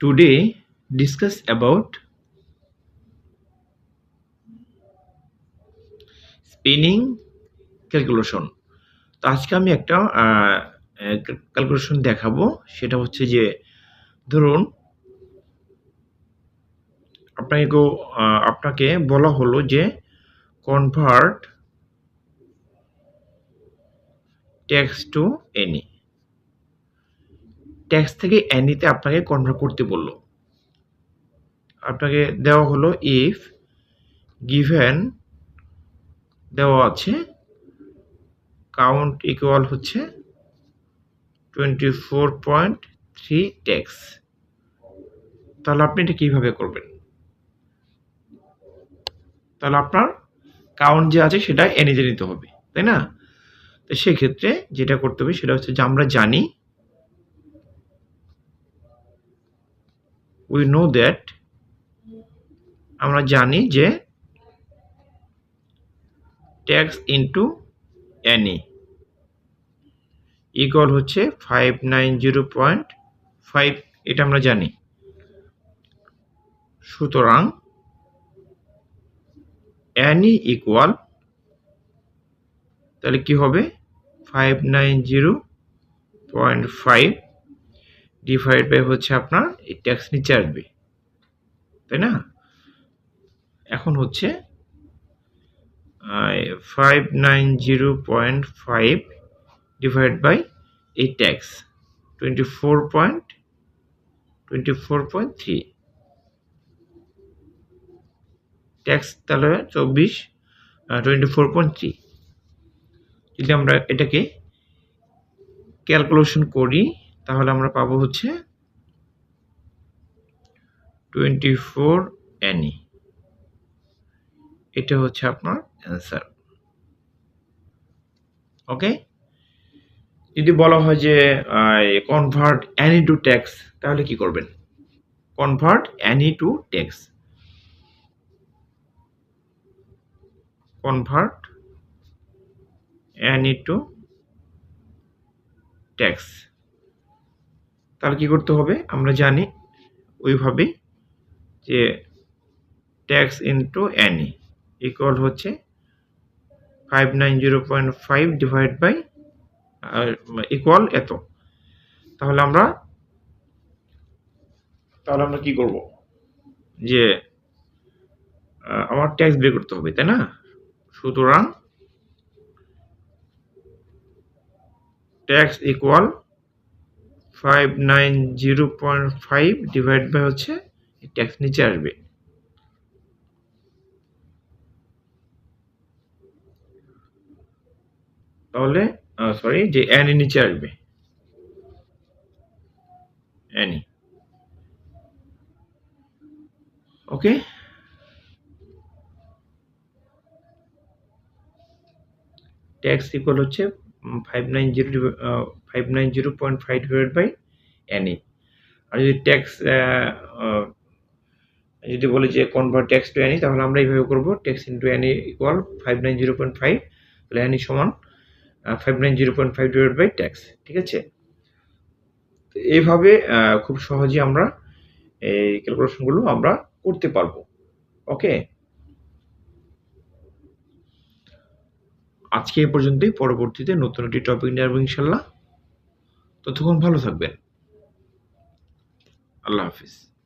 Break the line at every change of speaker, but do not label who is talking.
today discuss about spinning calculation তো আজকে আমি একটা ক্যালকুলেশন দেখাবো। সেটা হচ্ছে যে, ধরুন, আপনাকে আপনাকে বলা হলো যে convert tax to any tax থেকে অ্যানিতে আপনাকে কনভার্ট করতে বলল। আপনাকে দেওয়া হলো ইফ গিভেন দেওয়া আছে কাউন্ট ইকুয়াল হচ্ছে twenty four point three tax তাহলে আপনি এটা কীভাবে করবেন? তাহলে আপনার কাউন্ট যে আছে সেটা এনিতে নিতে হবে, তাই না? তো সেক্ষেত্রে যেটা করতে হবে সেটা হচ্ছে যে আমরা জানি উই নো দ্যাট আমরা জানি যে ট্যাক্স ইন্টু অ্যানি ইকল হচ্ছে five nine zero point five এটা আমরা জানি। সুতরাং অ্যানি ইকুয়াল তাহলে কি হবে? Five nine zero point five divide by হচ্ছে আপনার এই ট্যাক্স নিচে আসবে, তাই না? এখন হচ্ছে five nine zero point five divide by এই tax twenty four point twenty four point three tax তাহলে চব্বিশ টোয়েন্টি ফোর পয়েন্ট থ্রি যদি আমরা এটাকে ক্যালকুলেশন করি তাহলে আমরা পাবো হচ্ছে টোয়েন্টি ফোর অ্যানি এটা হচ্ছে আপনার অ্যান্সার ওকে যদি বলা হয় যে কনভার্ট অ্যানি টু ট্যাক্স তাহলে কি করবেন? Convert any to tax convert any to tax তাহলে কি করতে হবে? আমরা জানি ওইভাবে যে ট্যাক্স ইন্টু অ্যানি ইকুয়াল হচ্ছে five nine zero point five divide by equal এত। তাহলে আমরা তাহলে আমরা কি করব? যে আমার ট্যাক্স বের করতে হবে, তাই না? সুতরাং tax equal five nine zero point five divide by হচ্ছে ট্যাক্স নিচে আসবে। তাহলে সরি যে অ্যানি নিচে আসবে। অ্যানি ওকে ট্যাক্স ইকুয়াল হচ্ছে five nine zero five nine zero point five divide by any আর যদি ট্যাক্স যদি বলি যে কনভার্ট ট্যাক্স টু অ্যানি তাহলে আমরা এইভাবে করব tax into any equal five nine zero point five তাহলে অ্যানি সমান five nine zero point five divide by tax ঠিক আছে? তো এইভাবে খুব সহজে আমরা এই ক্যালকুলেশনগুলো আমরা করতে পারব ওকে আজকে এ পর্যন্তই। পরবর্তীতে নতুন একটি টপিক নিয়ে আসব ইনশাল্লাহ। ততক্ষণ ভালো থাকবেন। আল্লাহ হাফিজ।